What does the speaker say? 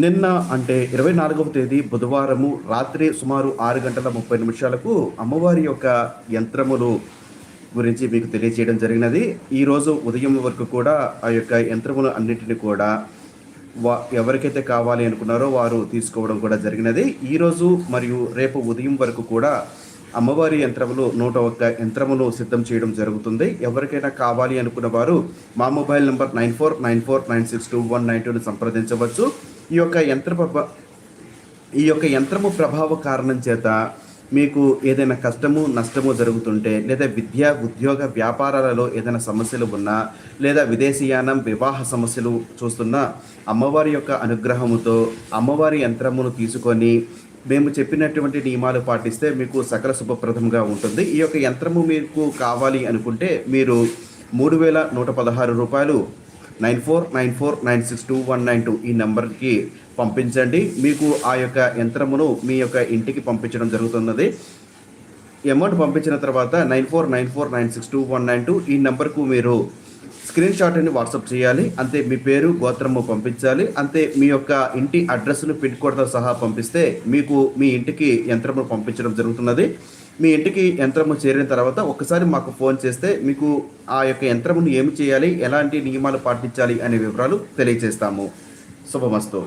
నిన్న అంటే ఇరవై నాలుగవ తేదీ బుధవారము రాత్రి సుమారు ఆరు గంటల ముప్పై నిమిషాలకు అమ్మవారి యొక్క యంత్రములు గురించి మీకు తెలియజేయడం జరిగినది. ఈరోజు ఉదయం వరకు కూడా ఆ యొక్క యంత్రములు అన్నింటిని కూడా వా ఎవరికైతే కావాలి అనుకున్నారో వారు తీసుకోవడం కూడా జరిగినది. ఈరోజు మరియు రేపు ఉదయం వరకు కూడా అమ్మవారి యంత్రములు నూట ఒక్క యంత్రములు సిద్ధం చేయడం జరుగుతుంది. ఎవరికైనా కావాలి అనుకున్న వారు మా mobile number nine four nine four nine six two one nine టూని సంప్రదించవచ్చు. ఈ యొక్క యంత్ర ప్రభ- ఈ యొక్క యంత్రము ప్రభావ కారణం చేత మీకు ఏదైనా కష్టము నష్టము జరుగుతుంటే లేదా విద్య ఉద్యోగ వ్యాపారాలలో ఏదైనా సమస్యలు ఉన్నా లేదా విదేశీయానం వివాహ సమస్యలు చూస్తున్నా అమ్మవారి యొక్క అనుగ్రహముతో అమ్మవారి యంత్రమును తీసుకొని మేము చెప్పినటువంటి నియమాలు పాటిస్తే మీకు సకల శుభప్రదంగా ఉంటుంది. ఈ యొక్క యంత్రము మీకు కావాలి అనుకుంటే మీరు మూడు వేల నూట పదహారు రూపాయలు nine four nine four nine six two one nine two ఈ నెంబర్కి పంపించండి. మీకు ఆ యొక్క యంత్రమును మీ యొక్క ఇంటికి పంపించడం జరుగుతున్నది. అమౌంట్ పంపించిన తర్వాత nine four nine four nine six two one nine two ఈ నెంబర్కు మీరు స్క్రీన్ షాట్ అని వాట్సాప్ చేయాలి. అంతే మీ పేరు గోత్రము పంపించాలి. అంతే మీ యొక్క ఇంటి అడ్రస్ను పిన్ కోడ్తో సహా పంపిస్తే మీకు మీ ఇంటికి యంత్రము పంపించడం జరుగుతున్నది. మీ ఇంటికి యంత్రము చేరిన తర్వాత ఒకసారి మాకు ఫోన్ చేస్తే మీకు ఆ యొక్క యంత్రమును ఏమి చేయాలి? ఎలాంటి నియమాలు పాటించాలి? అనే వివరాలు తెలియజేస్తాము. శుభమస్తు.